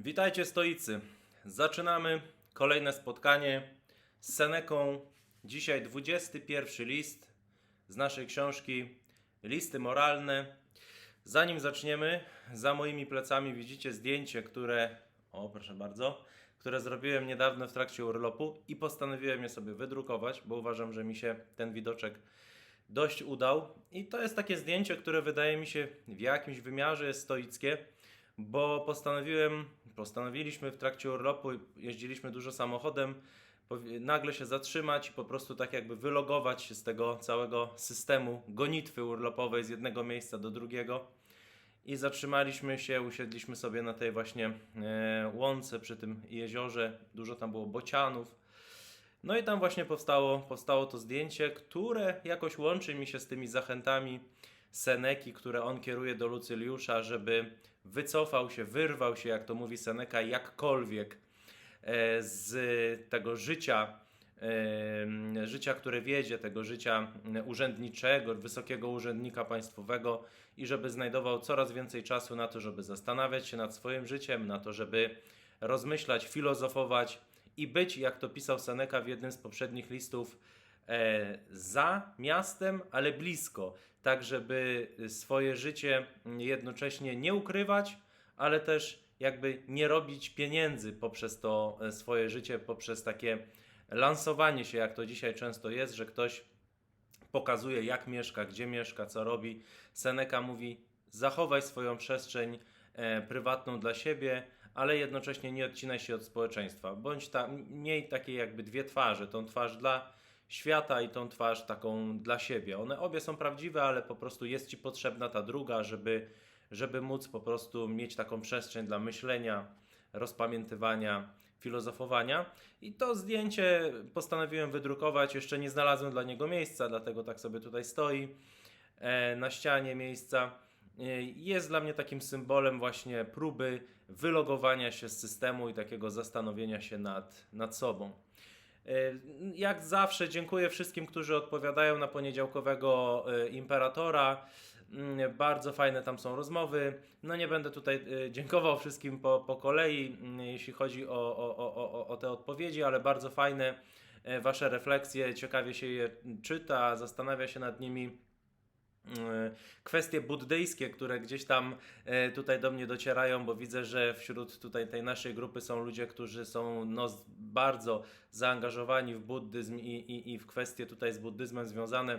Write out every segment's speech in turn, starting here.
Witajcie stoicy. Zaczynamy kolejne spotkanie z Seneką. Dzisiaj 21 list z naszej książki Listy moralne. Zanim zaczniemy, za moimi plecami widzicie zdjęcie, które o, proszę bardzo, które zrobiłem niedawno w trakcie urlopu i postanowiłem je sobie wydrukować, bo uważam, że mi się ten widoczek dość udał. I to jest takie zdjęcie, które wydaje mi się w jakimś wymiarze jest stoickie, bo postanowiłem, postanowiliśmy w trakcie urlopu, jeździliśmy dużo samochodem, nagle się zatrzymać i po prostu tak jakby wylogować się z tego całego systemu gonitwy urlopowej z jednego miejsca do drugiego. I zatrzymaliśmy się, usiedliśmy sobie na tej właśnie e, łące przy tym jeziorze. Dużo tam było bocianów. No i tam właśnie powstało, powstało to zdjęcie, które jakoś łączy mi się z tymi zachętami Seneki, które on kieruje do Lucyliusza, żeby wycofał się, wyrwał się, jak to mówi Seneka, jakkolwiek e, z tego życia, e, życia, które wiedzie, tego życia urzędniczego, wysokiego urzędnika państwowego i żeby znajdował coraz więcej czasu na to, żeby zastanawiać się nad swoim życiem, na to, żeby rozmyślać, filozofować i być, jak to pisał Seneca w jednym z poprzednich listów, e, za miastem, ale blisko, tak żeby swoje życie jednocześnie nie ukrywać, ale też jakby nie robić pieniędzy poprzez to e, swoje życie, poprzez takie lansowanie się, jak to dzisiaj często jest, że ktoś pokazuje, jak mieszka, gdzie mieszka, co robi. Seneca mówi: zachowaj swoją przestrzeń e, prywatną dla siebie, ale jednocześnie nie odcinaj się od społeczeństwa. Bądź ta, miej takie jakby dwie twarze: tą twarz dla świata i tą twarz taką dla siebie. One obie są prawdziwe, ale po prostu jest ci potrzebna ta druga, żeby, żeby móc po prostu mieć taką przestrzeń dla myślenia, rozpamiętywania, filozofowania. I to zdjęcie postanowiłem wydrukować. Jeszcze nie znalazłem dla niego miejsca, dlatego tak sobie tutaj stoi e, na ścianie miejsca. E, Jest dla mnie takim symbolem właśnie próby wylogowania się z systemu i takiego zastanowienia się nad, nad sobą. E, Jak zawsze dziękuję wszystkim, którzy odpowiadają na poniedziałkowego e, imperatora. Mm, Bardzo fajne tam są rozmowy. No nie będę tutaj e, dziękował wszystkim po, po kolei, mm, jeśli chodzi o, o, o, o, te odpowiedzi, ale bardzo fajne Wasze refleksje, ciekawie się je czyta, zastanawia się nad nimi kwestie buddyjskie, które gdzieś tam e, tutaj do mnie docierają, bo widzę, że wśród tutaj tej naszej grupy są ludzie, którzy są no, bardzo zaangażowani w buddyzm i, i, i w kwestie tutaj z buddyzmem związane.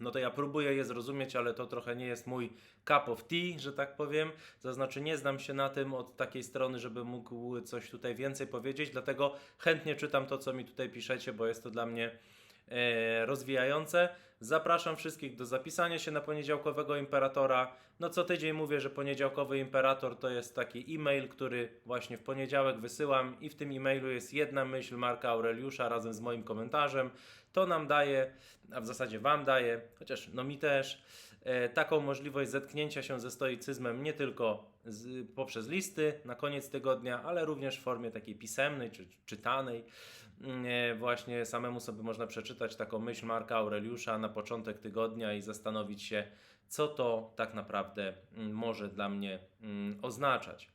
No to ja próbuję je zrozumieć, ale to trochę nie jest mój cup of tea, że tak powiem. To znaczy nie znam się na tym od takiej strony, żeby mógł coś tutaj więcej powiedzieć, dlatego chętnie czytam to, co mi tutaj piszecie, bo jest to dla mnie e, rozwijające. Zapraszam wszystkich do zapisania się na poniedziałkowego imperatora. No co tydzień mówię, że poniedziałkowy imperator to jest taki e-mail, który właśnie w poniedziałek wysyłam i w tym e-mailu jest jedna myśl Marka Aureliusza razem z moim komentarzem. To nam daje, a w zasadzie wam daje, chociaż no mi też, e, taką możliwość zetknięcia się ze stoicyzmem nie tylko z, poprzez listy na koniec tygodnia, ale również w formie takiej pisemnej czy czytanej. Właśnie samemu sobie można przeczytać taką myśl Marka Aureliusza na początek tygodnia i zastanowić się, co to tak naprawdę mm, może dla mnie mm, oznaczać.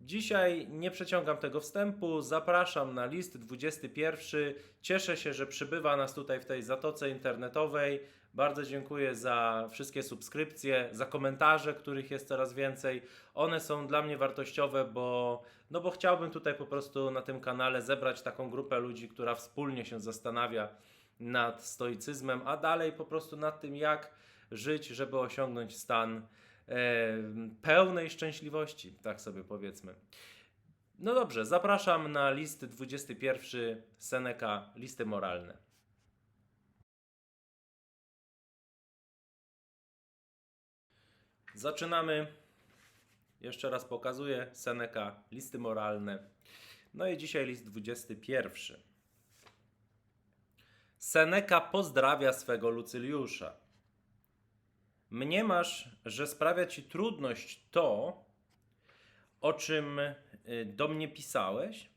Dzisiaj nie przeciągam tego wstępu, zapraszam na list 21. Cieszę się, że przybywa nas tutaj w tej zatoce internetowej. Bardzo dziękuję za wszystkie subskrypcje, za komentarze, których jest coraz więcej. One są dla mnie wartościowe, bo, no bo chciałbym tutaj po prostu na tym kanale zebrać taką grupę ludzi, która wspólnie się zastanawia nad stoicyzmem, a dalej po prostu nad tym, jak żyć, żeby osiągnąć stan e, pełnej szczęśliwości, tak sobie powiedzmy. No dobrze, zapraszam na list 21 Seneca, listy moralne. Zaczynamy. Jeszcze raz pokazuję Seneca, listy moralne. No i dzisiaj list 21. Seneca pozdrawia swego Lucyliusza. Mniemasz, że sprawia ci trudność to, o czym y, do mnie pisałeś?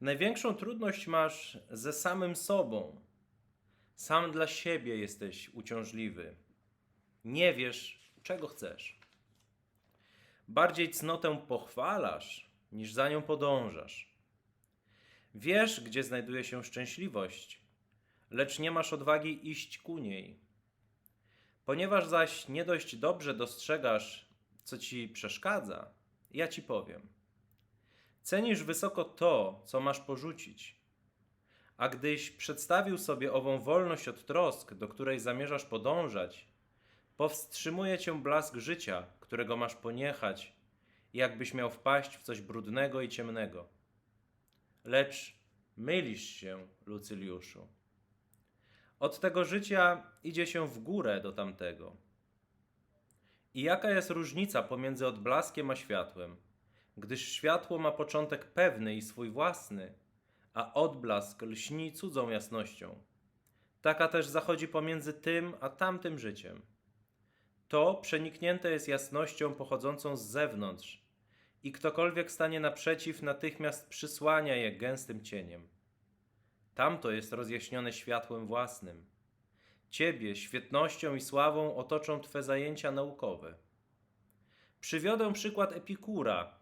Największą trudność masz ze samym sobą. Sam dla siebie jesteś uciążliwy. Nie wiesz, czego chcesz. bardziej cnotę pochwalasz, niż za nią podążasz. Wiesz, gdzie znajduje się szczęśliwość, lecz nie masz odwagi iść ku niej. Ponieważ zaś nie dość dobrze dostrzegasz, co ci przeszkadza, ja ci powiem. Cenisz wysoko to, co masz porzucić. A gdyś przedstawił sobie ową wolność od trosk, do której zamierzasz podążać, powstrzymuje cię blask życia, którego masz poniechać, jakbyś miał wpaść w coś brudnego i ciemnego. Lecz mylisz się, Lucyliuszu. Od tego życia idzie się w górę do tamtego. I jaka jest różnica pomiędzy odblaskiem a światłem? Gdyż światło ma początek pewny i swój własny, a odblask lśni cudzą jasnością. Taka też zachodzi pomiędzy tym a tamtym życiem. To przeniknięte jest jasnością pochodzącą z zewnątrz i ktokolwiek stanie naprzeciw, natychmiast przysłania je gęstym cieniem. Tamto jest rozjaśnione światłem własnym. Ciebie świetnością i sławą otoczą Twe zajęcia naukowe. Przywiodę przykład Epikura.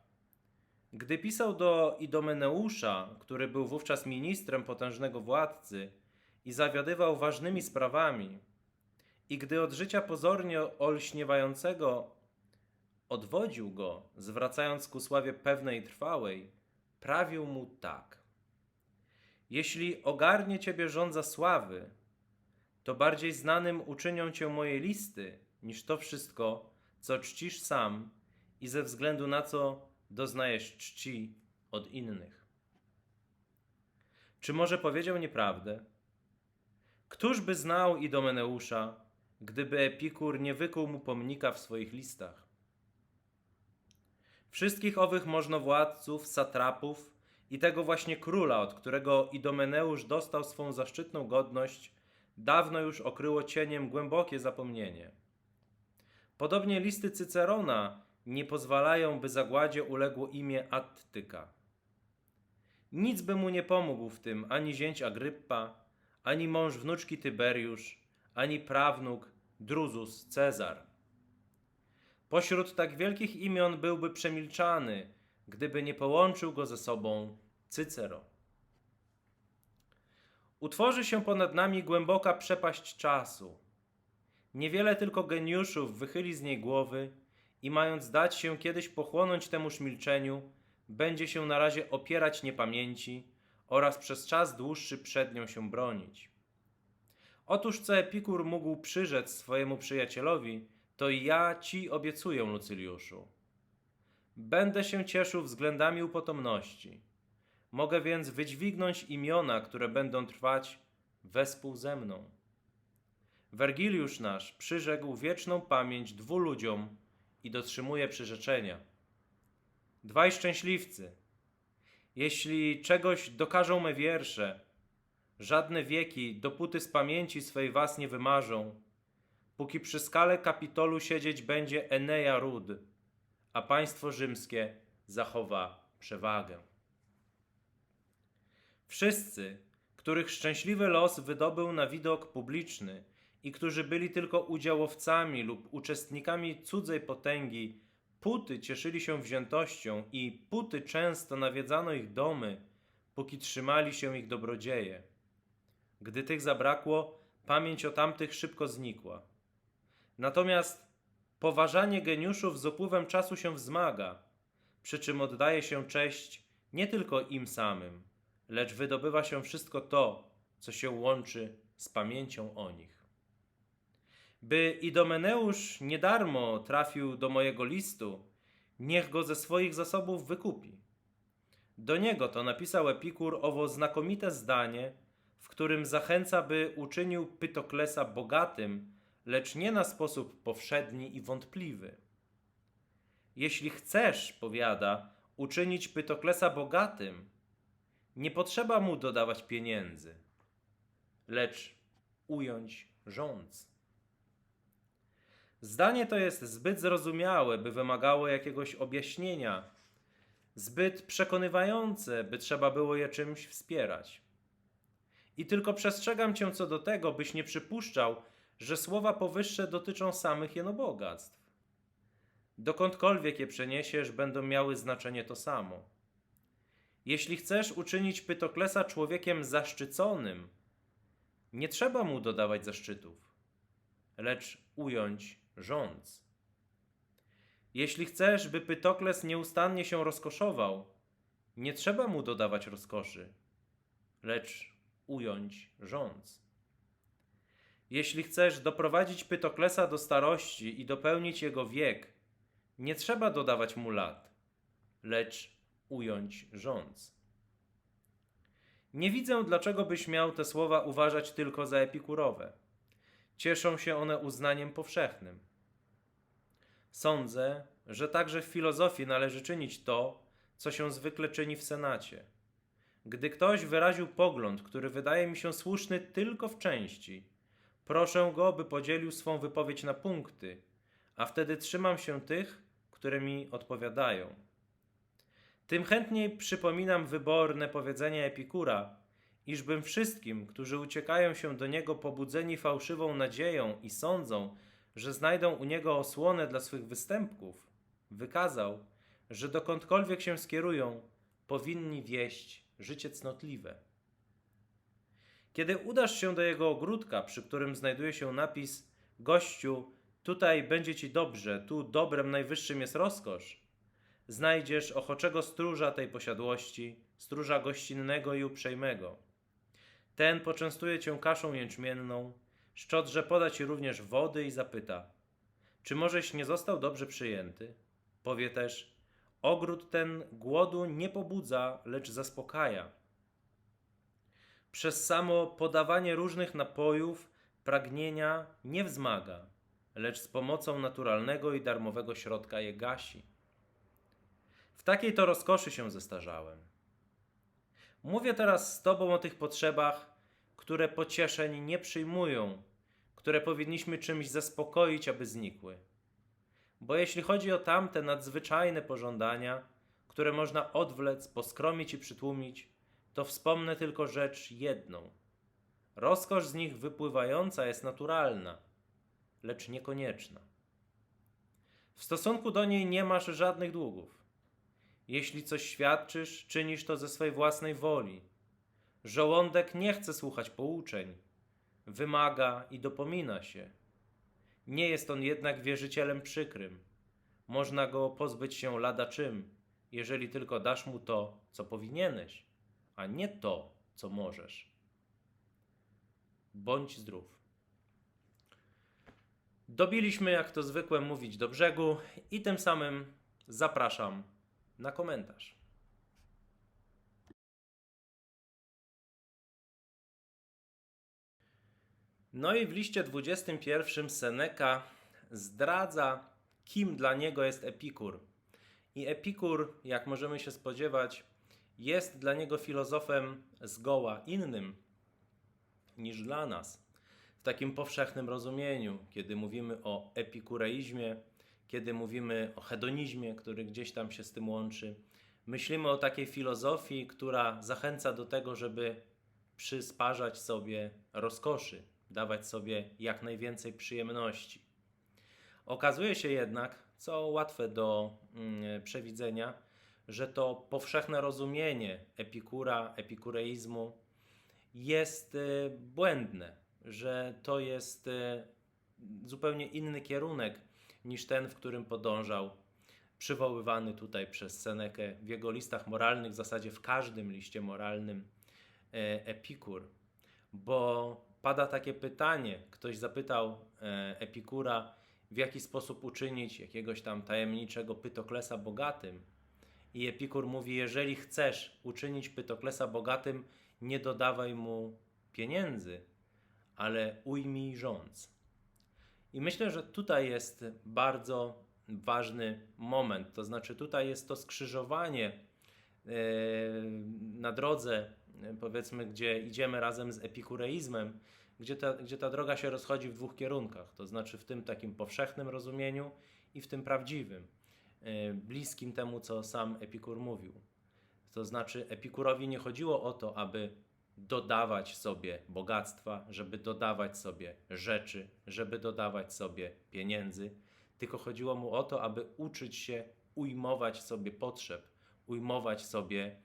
Gdy pisał do Idomeneusza, który był wówczas ministrem potężnego władcy i zawiadywał ważnymi sprawami, i gdy od życia pozornie olśniewającego odwodził go, zwracając ku sławie pewnej trwałej, prawił mu tak. Jeśli ogarnie ciebie żądza sławy, to bardziej znanym uczynią cię moje listy, niż to wszystko, co czcisz sam i ze względu na co doznajesz czci od innych. Czy może powiedział nieprawdę? Któż by znał Idomeneusza, gdyby Epikur nie wykuł mu pomnika w swoich listach? Wszystkich owych możnowładców, satrapów i tego właśnie króla, od którego Idomeneusz dostał swą zaszczytną godność, dawno już okryło cieniem głębokie zapomnienie. Podobnie listy Cycerona nie pozwalają, by zagładzie uległo imię Attyka. Nic by mu nie pomógł w tym ani zięć Agryppa, ani mąż wnuczki Tyberiusz, ani prawnuk Druzus Cezar. Pośród tak wielkich imion byłby przemilczany, gdyby nie połączył go ze sobą Cycero. Utworzy się ponad nami głęboka przepaść czasu. Niewiele tylko geniuszów wychyli z niej głowy i mając dać się kiedyś pochłonąć temuż milczeniu, będzie się na razie opierać niepamięci oraz przez czas dłuższy przed nią się bronić. Otóż co Epikur mógł przyrzec swojemu przyjacielowi, to ja ci obiecuję, Lucyliuszu. Będę się cieszył względami upotomności. Mogę więc wydźwignąć imiona, które będą trwać wespół ze mną. Wergiliusz nasz przyrzekł wieczną pamięć dwu ludziom i dotrzymuje przyrzeczenia. Dwaj szczęśliwcy. Jeśli czegoś dokażą me wiersze, żadne wieki, dopóty z pamięci swej was nie wymarzą, póki przy skale Kapitolu siedzieć będzie Eneja Rud, a państwo rzymskie zachowa przewagę. Wszyscy, których szczęśliwy los wydobył na widok publiczny i którzy byli tylko udziałowcami lub uczestnikami cudzej potęgi, puty cieszyli się wziętością i puty często nawiedzano ich domy, póki trzymali się ich dobrodzieje. Gdy tych zabrakło, pamięć o tamtych szybko znikła. Natomiast poważanie geniuszów z upływem czasu się wzmaga, przy czym oddaje się cześć nie tylko im samym, lecz wydobywa się wszystko to, co się łączy z pamięcią o nich. By Idomeneusz nie darmo trafił do mojego listu, niech go ze swoich zasobów wykupi. Do niego to napisał Epikur owo znakomite zdanie, w którym zachęca, by uczynił Pytoklesa bogatym, lecz nie na sposób powszedni i wątpliwy. Jeśli chcesz, powiada, uczynić Pytoklesa bogatym, nie potrzeba mu dodawać pieniędzy, lecz ująć rządz. Zdanie to jest zbyt zrozumiałe, by wymagało jakiegoś objaśnienia, zbyt przekonywające, by trzeba było je czymś wspierać. I tylko przestrzegam cię co do tego, byś nie przypuszczał, że słowa powyższe dotyczą samych jenobogactw. Dokądkolwiek je przeniesiesz, będą miały znaczenie to samo. Jeśli chcesz uczynić Pytoklesa człowiekiem zaszczyconym, nie trzeba mu dodawać zaszczytów, lecz ująć rządz. Jeśli chcesz, by Pytokles nieustannie się rozkoszował, nie trzeba mu dodawać rozkoszy, lecz ująć rządz. Jeśli chcesz doprowadzić Pytoklesa do starości i dopełnić jego wiek, nie trzeba dodawać mu lat, lecz ująć rządz. Nie widzę, dlaczego byś miał te słowa uważać tylko za epikurowe. Cieszą się one uznaniem powszechnym. Sądzę, że także w filozofii należy czynić to, co się zwykle czyni w Senacie. Gdy ktoś wyraził pogląd, który wydaje mi się słuszny tylko w części, proszę go, by podzielił swą wypowiedź na punkty, a wtedy trzymam się tych, które mi odpowiadają. Tym chętniej przypominam wyborne powiedzenia Epikura, iżbym wszystkim, którzy uciekają się do niego pobudzeni fałszywą nadzieją i sądzą, że znajdą u niego osłonę dla swych występków, wykazał, że dokądkolwiek się skierują, powinni wieść życie cnotliwe. Kiedy udasz się do jego ogródka, przy którym znajduje się napis Gościu, tutaj będzie ci dobrze, tu dobrem najwyższym jest rozkosz, znajdziesz ochoczego stróża tej posiadłości, stróża gościnnego i uprzejmego. Ten poczęstuje cię kaszą jęczmienną, szczodrze poda ci również wody i zapyta, czy możeś nie został dobrze przyjęty? Powie też, ogród ten głodu nie pobudza, lecz zaspokaja. Przez samo podawanie różnych napojów pragnienia nie wzmaga, lecz z pomocą naturalnego i darmowego środka je gasi. W takiej to rozkoszy się zestarzałem. Mówię teraz z Tobą o tych potrzebach, które pocieszeń nie przyjmują, które powinniśmy czymś zaspokoić, aby znikły. Bo jeśli chodzi o tamte nadzwyczajne pożądania, które można odwlec, poskromić i przytłumić, to wspomnę tylko rzecz jedną. Rozkosz z nich wypływająca jest naturalna, lecz niekonieczna. W stosunku do niej nie masz żadnych długów. Jeśli coś świadczysz, czynisz to ze swej własnej woli. Żołądek nie chce słuchać pouczeń, wymaga i dopomina się. Nie jest on jednak wierzycielem przykrym. Można go pozbyć się lada czym, jeżeli tylko dasz mu to, co powinieneś, a nie to, co możesz. Bądź zdrów. Dobiliśmy, jak to zwykle mówić, do brzegu i tym samym zapraszam na komentarz. No i w liście 21 Seneca zdradza, kim dla niego jest Epikur. I Epikur, jak możemy się spodziewać, jest dla niego filozofem zgoła innym niż dla nas. W takim powszechnym rozumieniu, kiedy mówimy o epikureizmie, kiedy mówimy o hedonizmie, który gdzieś tam się z tym łączy, myślimy o takiej filozofii, która zachęca do tego, żeby przysparzać sobie rozkoszy, dawać sobie jak najwięcej przyjemności. Okazuje się jednak, co łatwe do mm, przewidzenia, że to powszechne rozumienie epikura, epikureizmu jest y, błędne, że to jest y, zupełnie inny kierunek niż ten, w którym podążał przywoływany tutaj przez Senekę w jego listach moralnych, w zasadzie w każdym liście moralnym e, Epikur. Bo pada takie pytanie, ktoś zapytał e, Epikura, w jaki sposób uczynić jakiegoś tam tajemniczego Pytoklesa bogatym. I Epikur mówi, jeżeli chcesz uczynić Pytoklesa bogatym, nie dodawaj mu pieniędzy, ale ujmij rządz. I myślę, że tutaj jest bardzo ważny moment. To znaczy, tutaj jest to skrzyżowanie e, na drodze, powiedzmy, gdzie idziemy razem z epikureizmem, gdzie ta, gdzie ta droga się rozchodzi w dwóch kierunkach. To znaczy, w tym takim powszechnym rozumieniu i w tym prawdziwym, e, bliskim temu, co sam Epikur mówił. To znaczy, Epikurowi nie chodziło o to, aby dodawać sobie bogactwa, żeby dodawać sobie rzeczy, żeby dodawać sobie pieniędzy, tylko chodziło mu o to, aby uczyć się ujmować sobie potrzeb, ujmować sobie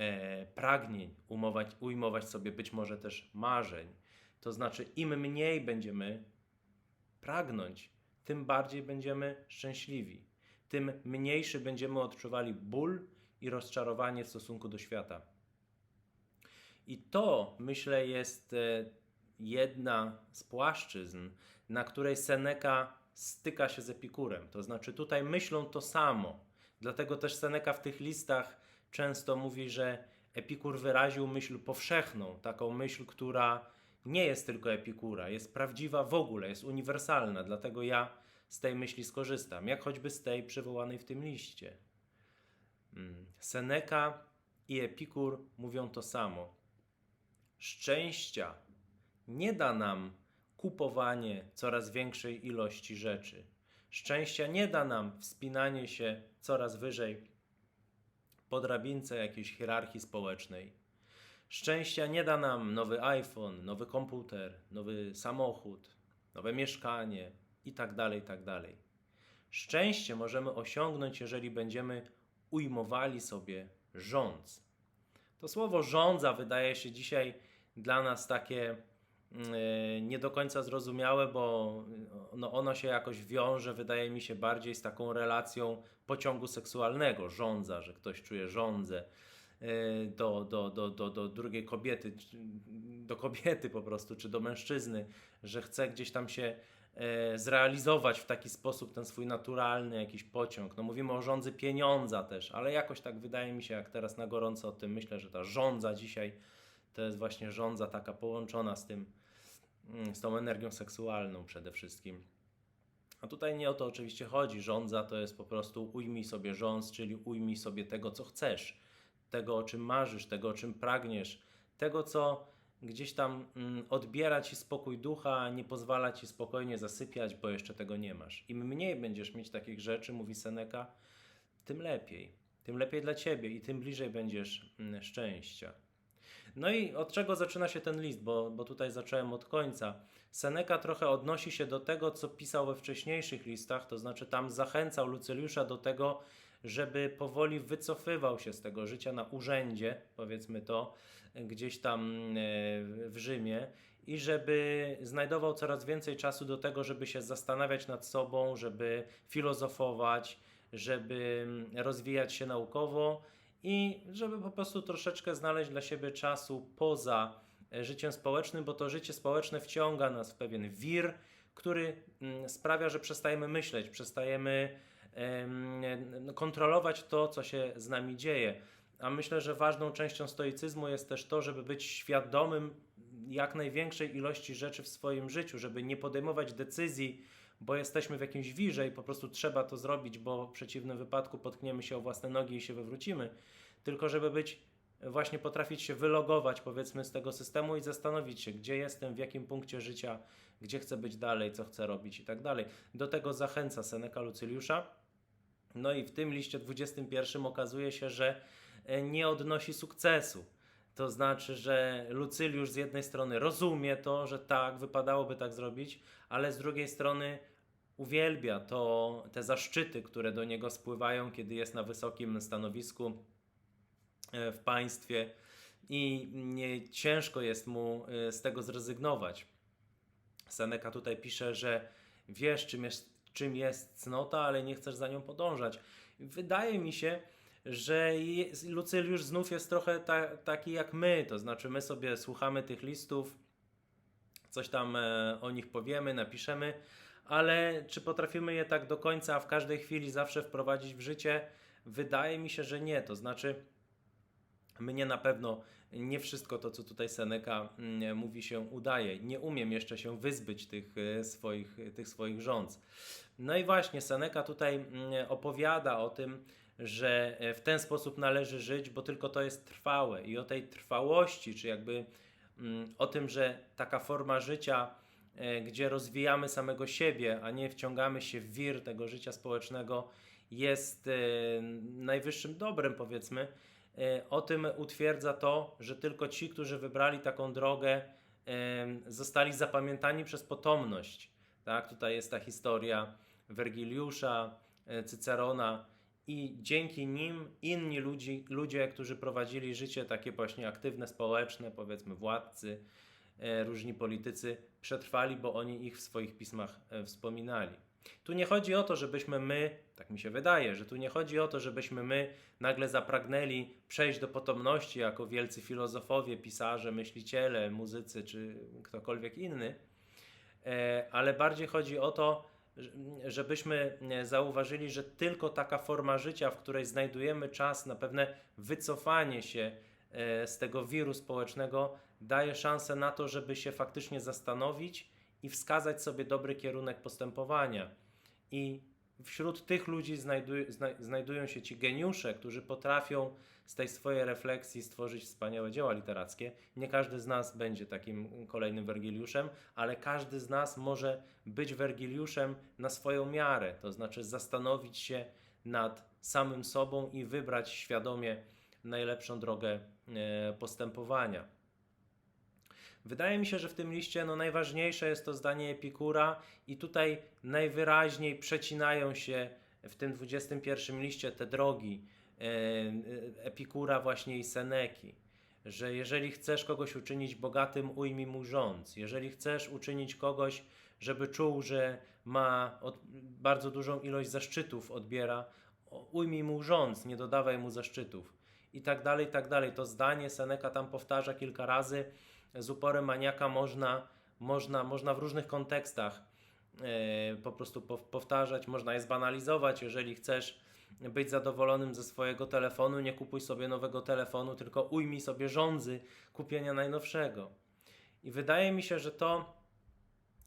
e, pragnień, umować, ujmować sobie być może też marzeń. To znaczy, im mniej będziemy pragnąć, tym bardziej będziemy szczęśliwi, tym mniejszy będziemy odczuwali ból i rozczarowanie w stosunku do świata. I to, myślę, jest e, jedna z płaszczyzn, na której Seneca styka się z Epikurem. To znaczy, tutaj myślą to samo. Dlatego też Seneca w tych listach często mówi, że Epikur wyraził myśl powszechną, taką myśl, która nie jest tylko Epikura, jest prawdziwa w ogóle, jest uniwersalna. Dlatego ja z tej myśli skorzystam, jak choćby z tej przywołanej w tym liście. Mm. Seneca i Epikur mówią to samo. Szczęścia nie da nam kupowanie coraz większej ilości rzeczy. Szczęścia nie da nam wspinanie się coraz wyżej po drabince jakiejś hierarchii społecznej. Szczęścia nie da nam nowy iPhone, nowy komputer, nowy samochód, nowe mieszkanie itd. tak itd. Tak Szczęście możemy osiągnąć, jeżeli będziemy ujmowali sobie rządz. To słowo rządza wydaje się dzisiaj dla nas takie nie do końca zrozumiałe, bo no ono się jakoś wiąże, wydaje mi się, bardziej z taką relacją pociągu seksualnego, rządza, że ktoś czuje rządzę do, do, do, do, do drugiej kobiety, do kobiety po prostu, czy do mężczyzny, że chce gdzieś tam się zrealizować w taki sposób ten swój naturalny jakiś pociąg. No mówimy o rządzy pieniądza też, ale jakoś tak wydaje mi się, jak teraz na gorąco o tym myślę, że ta rządza dzisiaj to jest właśnie rządza taka połączona z tym, z tą energią seksualną przede wszystkim. A tutaj nie o to oczywiście chodzi. Rządza to jest po prostu ujmij sobie rządz, czyli ujmij sobie tego, co chcesz, tego, o czym marzysz, tego, o czym pragniesz, tego, co gdzieś tam mm, odbiera ci spokój ducha, nie pozwala ci spokojnie zasypiać, bo jeszcze tego nie masz. Im mniej będziesz mieć takich rzeczy, mówi Seneca, tym lepiej. Tym lepiej dla ciebie i tym bliżej będziesz mm, szczęścia. No i od czego zaczyna się ten list, bo, bo tutaj zacząłem od końca. Seneca trochę odnosi się do tego, co pisał we wcześniejszych listach, to znaczy tam zachęcał Lucyliusza do tego, żeby powoli wycofywał się z tego życia na urzędzie, powiedzmy to, gdzieś tam e, w Rzymie i żeby znajdował coraz więcej czasu do tego, żeby się zastanawiać nad sobą, żeby filozofować, żeby rozwijać się naukowo i żeby po prostu troszeczkę znaleźć dla siebie czasu poza e, życiem społecznym, bo to życie społeczne wciąga nas w pewien wir, który mm, sprawia, że przestajemy myśleć, przestajemy kontrolować to, co się z nami dzieje. A myślę, że ważną częścią stoicyzmu jest też to, żeby być świadomym jak największej ilości rzeczy w swoim życiu, żeby nie podejmować decyzji, bo jesteśmy w jakimś wirze i po prostu trzeba to zrobić, bo w przeciwnym wypadku potkniemy się o własne nogi i się wywrócimy, tylko żeby być właśnie potrafić się wylogować powiedzmy z tego systemu i zastanowić się, gdzie jestem, w jakim punkcie życia, gdzie chcę być dalej, co chcę robić i tak dalej. Do tego zachęca Seneca Lucyliusza. No i w tym liście 21 okazuje się, że e, nie odnosi sukcesu. To znaczy, że Lucyliusz z jednej strony rozumie to, że tak, wypadałoby tak zrobić, ale z drugiej strony uwielbia to, te zaszczyty, które do niego spływają, kiedy jest na wysokim stanowisku e, w państwie i nie, ciężko jest mu e, z tego zrezygnować. Seneca tutaj pisze, że wiesz, czym jest, czym jest cnota, ale nie chcesz za nią podążać. Wydaje mi się, że Lucyliusz znów jest trochę ta, taki jak my, to znaczy my sobie słuchamy tych listów, coś tam e, o nich powiemy, napiszemy, ale czy potrafimy je tak do końca w każdej chwili zawsze wprowadzić w życie? Wydaje mi się, że nie. To znaczy, mnie na pewno nie wszystko to, co tutaj Seneca mm, mówi, się udaje. Nie umiem jeszcze się wyzbyć tych e, swoich, tych swoich rządz. No i właśnie Seneca tutaj mm, opowiada o tym, że e, w ten sposób należy żyć, bo tylko to jest trwałe. I o tej trwałości, czy jakby mm, o tym, że taka forma życia, e, gdzie rozwijamy samego siebie, a nie wciągamy się w wir tego życia społecznego, jest najwyższym dobrem, powiedzmy E, o tym utwierdza to, że tylko ci, którzy wybrali taką drogę, zostali zapamiętani przez potomność. Tak? Tutaj jest ta historia Wergiliusza, e, Cycerona i dzięki nim inni ludzi, ludzie, którzy prowadzili życie takie właśnie aktywne, społeczne, powiedzmy władcy, e, różni politycy, przetrwali, bo oni ich w swoich pismach e, wspominali. Tu nie chodzi o to, żebyśmy my, tak mi się wydaje, że tu nie chodzi o to, żebyśmy my nagle zapragnęli przejść do potomności jako wielcy filozofowie, pisarze, myśliciele, muzycy czy ktokolwiek inny, ale bardziej chodzi o to, żebyśmy e, zauważyli, że tylko taka forma życia, w której znajdujemy czas na pewne wycofanie się e, z tego wiru społecznego, daje szansę na to, żeby się faktycznie zastanowić i wskazać sobie dobry kierunek postępowania. I wśród tych ludzi znajduj, zna, znajdują się ci geniusze, którzy potrafią z tej swojej refleksji stworzyć wspaniałe dzieła literackie. Nie każdy z nas będzie takim kolejnym Wergiliuszem, ale każdy z nas może być Wergiliuszem na swoją miarę, to znaczy zastanowić się nad samym sobą i wybrać świadomie najlepszą drogę e, postępowania. Wydaje mi się, że w tym liście no, najważniejsze jest to zdanie Epikura, i tutaj najwyraźniej przecinają się w tym 21 liście te drogi Epikura właśnie i Seneki. Że jeżeli chcesz kogoś uczynić bogatym, ujmij mu rząd. Jeżeli chcesz uczynić kogoś, żeby czuł, że ma od, bardzo dużą ilość zaszczytów, odbiera, ujmij mu rząd, nie dodawaj mu zaszczytów. I tak dalej, i tak dalej. To zdanie Seneca tam powtarza kilka razy z uporem maniaka można, można, można w różnych kontekstach e, po prostu pow- powtarzać, można je zbanalizować. Jeżeli chcesz być zadowolonym ze swojego telefonu, nie kupuj sobie nowego telefonu, tylko ujmij sobie rządzy kupienia najnowszego. I wydaje mi się, że to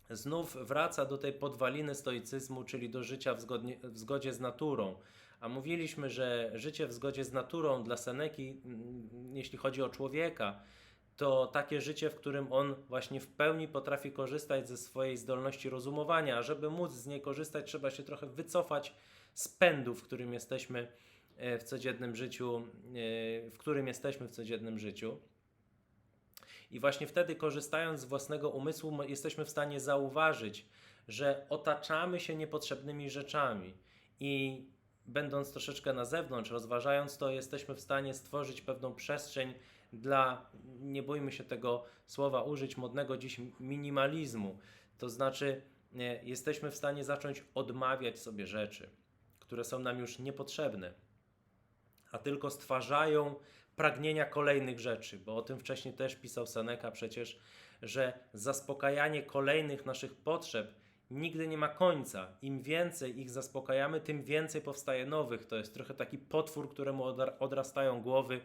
znów wraca do tej podwaliny stoicyzmu, czyli do życia w, zgodnie, w zgodzie z naturą. A mówiliśmy, że życie w zgodzie z naturą dla Seneki, mm, jeśli chodzi o człowieka, to takie życie, w którym on właśnie w pełni potrafi korzystać ze swojej zdolności rozumowania. A żeby móc z niej korzystać, trzeba się trochę wycofać z pędu, w którym jesteśmy e, w codziennym życiu, e, w którym jesteśmy w codziennym życiu. I właśnie wtedy, korzystając z własnego umysłu, jesteśmy w stanie zauważyć, że otaczamy się niepotrzebnymi rzeczami i będąc troszeczkę na zewnątrz, rozważając to, jesteśmy w stanie stworzyć pewną przestrzeń dla, nie bójmy się tego słowa użyć, modnego dziś minimalizmu. To znaczy, nie, jesteśmy w stanie zacząć odmawiać sobie rzeczy, które są nam już niepotrzebne, a tylko stwarzają pragnienia kolejnych rzeczy, bo o tym wcześniej też pisał Seneca przecież, że zaspokajanie kolejnych naszych potrzeb nigdy nie ma końca. Im więcej ich zaspokajamy, tym więcej powstaje nowych. To jest trochę taki potwór, któremu odra- odrastają głowy.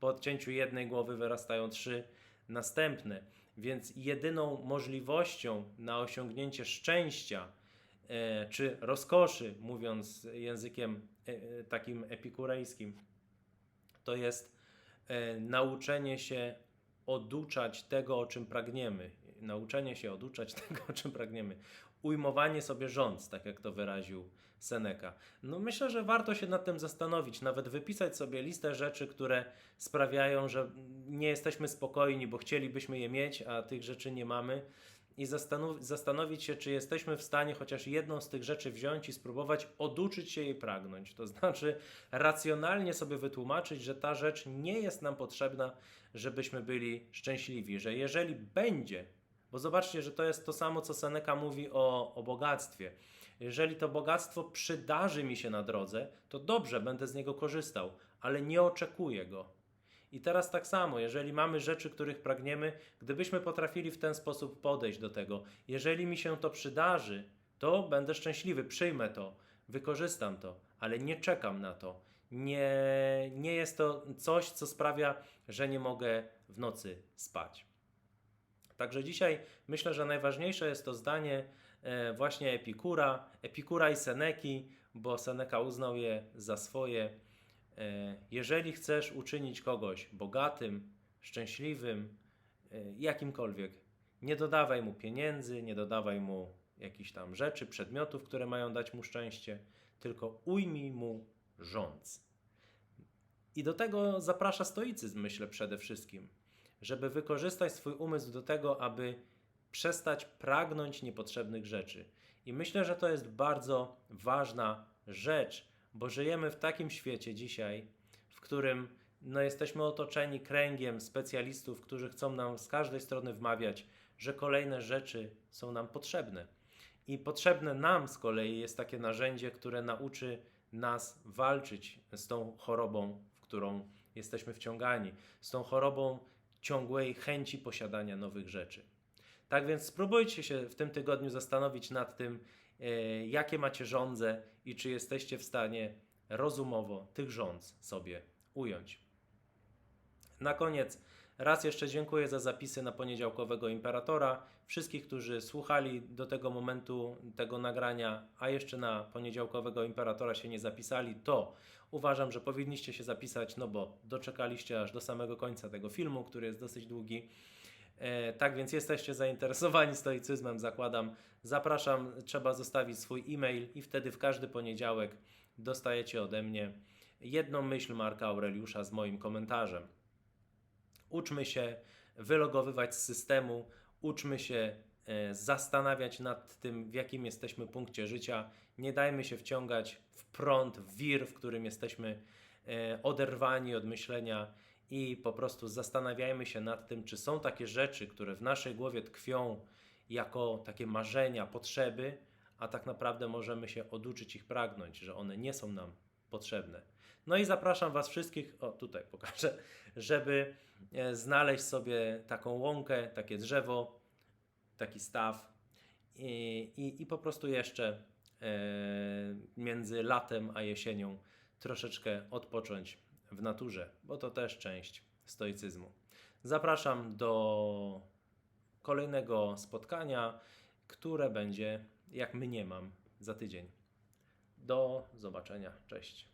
Po odcięciu jednej głowy wyrastają trzy następne. Więc jedyną możliwością na osiągnięcie szczęścia czy rozkoszy, mówiąc językiem e, e, takim epikurejskim, to jest e, nauczenie się oduczać tego, o czym pragniemy. Nauczenie się oduczać tego, o czym pragniemy. Ujmowanie sobie rząd, tak jak to wyraził Seneca. No myślę, że warto się nad tym zastanowić, nawet wypisać sobie listę rzeczy, które sprawiają, że nie jesteśmy spokojni, bo chcielibyśmy je mieć, a tych rzeczy nie mamy. I zastanow- zastanowić się, czy jesteśmy w stanie chociaż jedną z tych rzeczy wziąć i spróbować oduczyć się jej pragnąć. To znaczy, racjonalnie sobie wytłumaczyć, że ta rzecz nie jest nam potrzebna, żebyśmy byli szczęśliwi. Że jeżeli będzie, bo zobaczcie, że to jest to samo, co Seneca mówi o, o bogactwie. Jeżeli to bogactwo przydarzy mi się na drodze, to dobrze, będę z niego korzystał, ale nie oczekuję go. I teraz tak samo, jeżeli mamy rzeczy, których pragniemy, gdybyśmy potrafili w ten sposób podejść do tego, jeżeli mi się to przydarzy, to będę szczęśliwy, przyjmę to, wykorzystam to, ale nie czekam na to. Nie, nie jest to coś, co sprawia, że nie mogę w nocy spać. Także dzisiaj myślę, że najważniejsze jest to zdanie e, właśnie Epikura, Epikura i Seneki, bo Seneca uznał je za swoje. E, Jeżeli chcesz uczynić kogoś bogatym, szczęśliwym, e, jakimkolwiek, nie dodawaj mu pieniędzy, nie dodawaj mu jakichś tam rzeczy, przedmiotów, które mają dać mu szczęście, tylko ujmij mu rządz. I do tego zaprasza stoicyzm, myślę przede wszystkim, żeby wykorzystać swój umysł do tego, aby przestać pragnąć niepotrzebnych rzeczy. I myślę, że to jest bardzo ważna rzecz, bo żyjemy w takim świecie dzisiaj, w którym no, jesteśmy otoczeni kręgiem specjalistów, którzy chcą nam z każdej strony wmawiać, że kolejne rzeczy są nam potrzebne. I potrzebne nam z kolei jest takie narzędzie, które nauczy nas walczyć z tą chorobą, w którą jesteśmy wciągani, z tą chorobą ciągłej chęci posiadania nowych rzeczy. Tak więc spróbujcie się w tym tygodniu zastanowić nad tym, e, jakie macie żądze i czy jesteście w stanie rozumowo tych rządz sobie ująć. Na koniec raz jeszcze dziękuję za zapisy na poniedziałkowego imperatora. Wszystkich, którzy słuchali do tego momentu tego nagrania, a jeszcze na poniedziałkowego imperatora się nie zapisali, to uważam, że powinniście się zapisać, no bo doczekaliście aż do samego końca tego filmu, który jest dosyć długi. E, tak więc jesteście zainteresowani stoicyzmem, zakładam. Zapraszam, trzeba zostawić swój e-mail i wtedy w każdy poniedziałek dostajecie ode mnie jedną myśl Marka Aureliusza z moim komentarzem. Uczmy się wylogowywać z systemu, uczmy się e, zastanawiać nad tym, w jakim jesteśmy punkcie życia. Nie dajmy się wciągać w prąd, w wir, w którym jesteśmy e, oderwani od myślenia i po prostu zastanawiajmy się nad tym, czy są takie rzeczy, które w naszej głowie tkwią jako takie marzenia, potrzeby, a tak naprawdę możemy się oduczyć ich pragnąć, że one nie są nam potrzebne. No i zapraszam Was wszystkich, o tutaj pokażę, żeby e, znaleźć sobie taką łąkę, takie drzewo, taki staw i, i, i po prostu jeszcze e, między latem a jesienią troszeczkę odpocząć w naturze, bo to też część stoicyzmu. Zapraszam do kolejnego spotkania, które będzie, jak mnie mam, za tydzień. Do zobaczenia. Cześć.